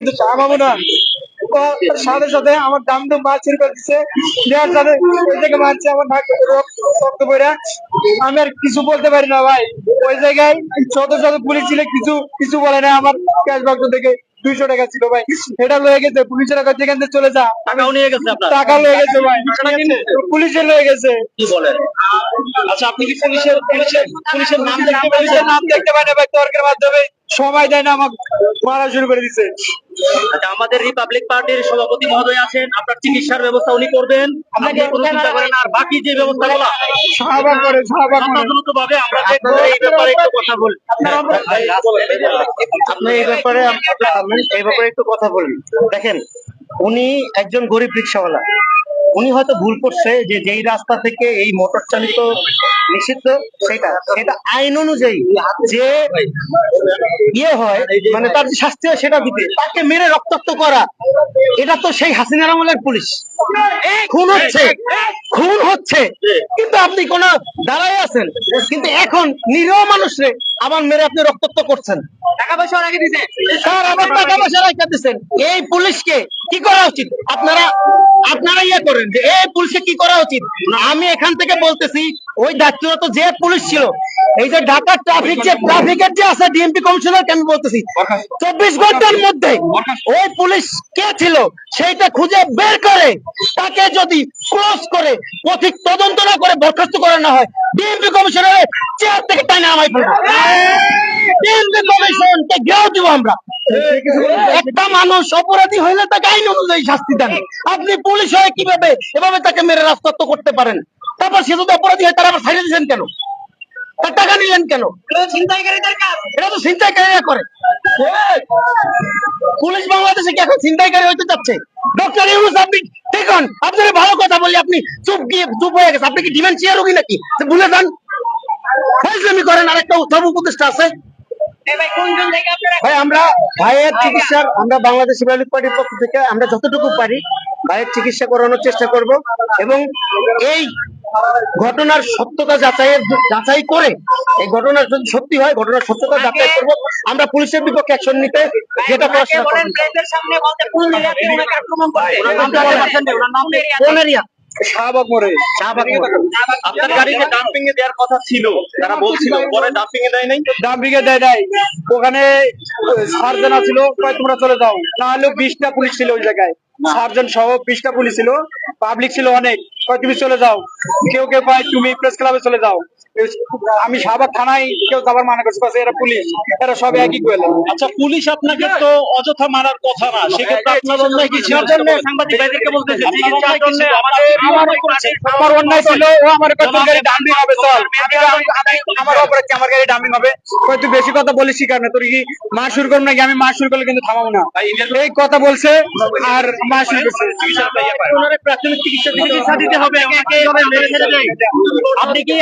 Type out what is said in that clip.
কিন্তু থামাবো না। সাথে সাথে আমার দাম তো মাছ শুরু করে দিচ্ছে দেওয়ার সাথে ওই থেকে মারছে আমার নাক রক্ত রক্ত আমি আর কিছু বলতে পারি না ভাই। ওই জায়গায় শত শত পুলিশ ছিল কিছু কিছু বলে না। আমার ক্যাশ বাক্স থেকে দুইশো টাকা ছিল ভাই। এটা লয়ে গেছে পুলিশের কাছে এখান থেকে চলে যা। টাকা লয়ে গেছে ভাই। পুলিশের লয়ে গেছে। কি বলেন? আচ্ছা আপনি কি পুলিশের পুলিশের পুলিশের নাম দেখতে পুলিশের নাম দেখতে পাই না ভাই তর্কের মাধ্যমে। সবাই দেয় না আমাকে মারা শুরু করে দিছে। আচ্ছা, আমাদের রিপাবলিক পার্টির সভাপতি মহোদয় আছেন আপনার চিকিৎসার ব্যবস্থা উনি করবেন আপনি কোনো চিন্তা করেন আর বাকি যে ব্যবস্থাগুলো শাহবাগ করে শাহবাগ করে। যথাযথভাবে আমরা এই ব্যাপারে একটু কথা বলি আপনি এই ব্যাপারে এই ব্যাপারে একটু কথা বলি দেখেন উনি একজন গরিব রিক্সাওয়ালা। উনি হয়তো ভুল করছে যে যেই রাস্তা থেকে এই মোটর চালিত নিষিদ্ধ, সেটা সেটা আইন অনুযায়ী যে ইয়ে হয় মানে তার যে শাস্তি হয় সেটা দিতে, তাকে মেরে রক্তাক্ত করা, এটা তো সেই হাসিনার আমলের পুলিশ। খুন হচ্ছে। খুন হচ্ছে। কিন্তু আপনি কোন দাঁড়াই আছেন। কিন্তু এখন নিরীহ মানুষরে আবার মেরে আপনি রক্তাক্ত করছেন। টাকা পয়সা রেখে স্যার আবার টাকা পয়সা দিচ্ছেন এই পুলিশকে কি করা উচিত? আপনারা আপনারা ইয়ে করেন যে এই পুলিশকে কি করা উচিত? আমি এখান থেকে বলতেছি ওই দায়িত্বরত যে পুলিশ ছিল এই যে ঢাকা ট্রাফিক যে ট্রাফিকের যে আছে ডিএমপি কমিশনার আমি বলতেছি চব্বিশ ঘণ্টার মধ্যে ওই পুলিশ কে ছিল সেইটা খুঁজে বের করে তাকে যদি ক্রস করে পথিক তদন্ত না করে বরখাস্ত করে না হয়। ডিএমপি কমিশনারের চেয়ার থেকে টাইনে আমায় ফেলব। ডিএমপি কমিশনকে ঘেরাও দিব আমরা। একটা মানুষ অপরাধী হইলে তাকে আইন অনুযায়ী শাস্তি দেন। আপনি পুলিশ হয়ে কীভাবে এভাবে তাকে মেরে রাস্তাত্ব করতে পারেন? তারপর সে যদি অপরাধী হয় তারা আবার ছাড়িয়ে দিয়েছেন কেন? তার টাকা নিলেন কেন? এটা তো ছিনতাইকারীরা করে। পুলিশ বাংলাদেশে কি এখন ছিনতাইকারী হইতে যাচ্ছে? ডক্টর ইউনুস আপনি দেখুন আপনার ভালো কথা বলি আপনি চুপ গিয়ে চুপ হয়ে গেছে আপনি কি ডিমেনশিয়া রোগী নাকি? ভুলে যান। ফাইজলামি করেন আরেকটা ধর্ম উপদেষ্টা আছে। ভাই আমরা ভাইয়ের চিকিৎসার আমরা বাংলাদেশ রিপাবলিক পার্টির পক্ষ থেকে আমরা যতটুকু পারি ভাইয়ের চিকিৎসা করানোর চেষ্টা করব। এবং এই ঘটনার সত্যতা যাচাইয়ের যাচাই করে এই ঘটনা যদি সত্যি হয় ঘটনার সত্যতা যাচাই করব। আমরা পুলিশের বিপক্ষে অ্যাকশন নিতে যেটা। কোন এরিয়া? শাহবাগ মোড়ে শাহবাগ। আপনার গাড়িতে ডাম্পিং এ দেওয়ার কথা ছিল। তারা বলছিল পরে ডাম্পিং এ দেয় নাই। ডাম্পিংয়ে দেয় নাই। ওখানে সার্জন ছিল কয় তোমরা চলে যাও। না হলে বিশটা পুলিশ ছিল ওই জায়গায়। সার্জন সহ বিশটা পুলিশ ছিল। পাবলিক ছিল অনেক। কয় তুমি চলে যাও কেউ কেউ কয় তুমি প্রেস ক্লাবে চলে যাও আমি শাহবাগ থানায় কেউ যাবার মানা করছে এরা পুলিশ এরা সব একই কইল আচ্ছা পুলিশ আপনাকে তো অযথা মারার কথা না সেক্ষেত্রে আপনার অন্যায় কি ছিল সাংবাদিক ভাইদেরকে বলতেছে আমাদের আমার অন্যায় ছিল ও আমার গাড়ি ডাম্পিং হবে চল আমি আমি- আমি- আমার অপরাধ কি আমার গাড়ি ডাম্পিং হবে তুই বেশি কথা বলিস কি কারণে তোর কি মার শুরু করব নাকি আমি মার শুরু করলে কিন্তু থামাবো না এই কথা বলছে আর মার শুরু করছে ওনারা প্রাথমিক চিকিৎসা দিতে হবে। আপনি কি